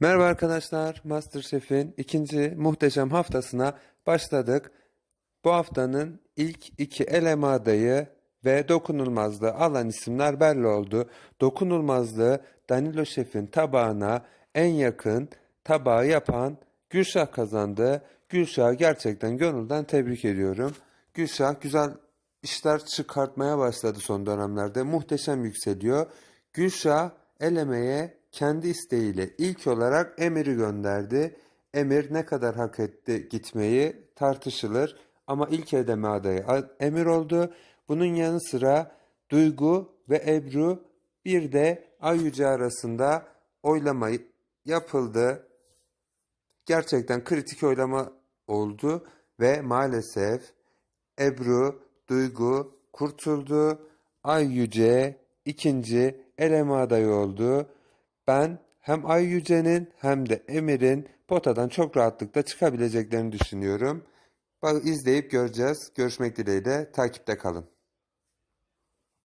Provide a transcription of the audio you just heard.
Merhaba arkadaşlar, MasterChef'in ikinci muhteşem haftasına başladık. Bu haftanın ilk iki eleme adayı ve dokunulmazlığı alan isimler belli oldu. Dokunulmazlığı Danilo Şef'in tabağına en yakın tabağı yapan Gülşah kazandı. Gülşah'ı gerçekten gönülden tebrik ediyorum. Gülşah güzel işler çıkartmaya başladı son dönemlerde. Muhteşem yükseliyor. Gülşah elemeye kendi isteğiyle ilk olarak Emir'i gönderdi. Emir ne kadar hak etti gitmeyi tartışılır ama ilk eleme adayı Emir oldu. Bunun yanı sıra Duygu ve Ebru bir de Ay Yüce arasında oylama yapıldı. Gerçekten kritik oylama oldu ve maalesef Ebru, Duygu kurtuldu. Ay Yüce ikinci eleme adayı oldu. Ben hem Ay Yüce'nin hem de Emir'in potadan çok rahatlıkla çıkabileceklerini düşünüyorum. İzleyip göreceğiz. Görüşmek dileğiyle takipte kalın.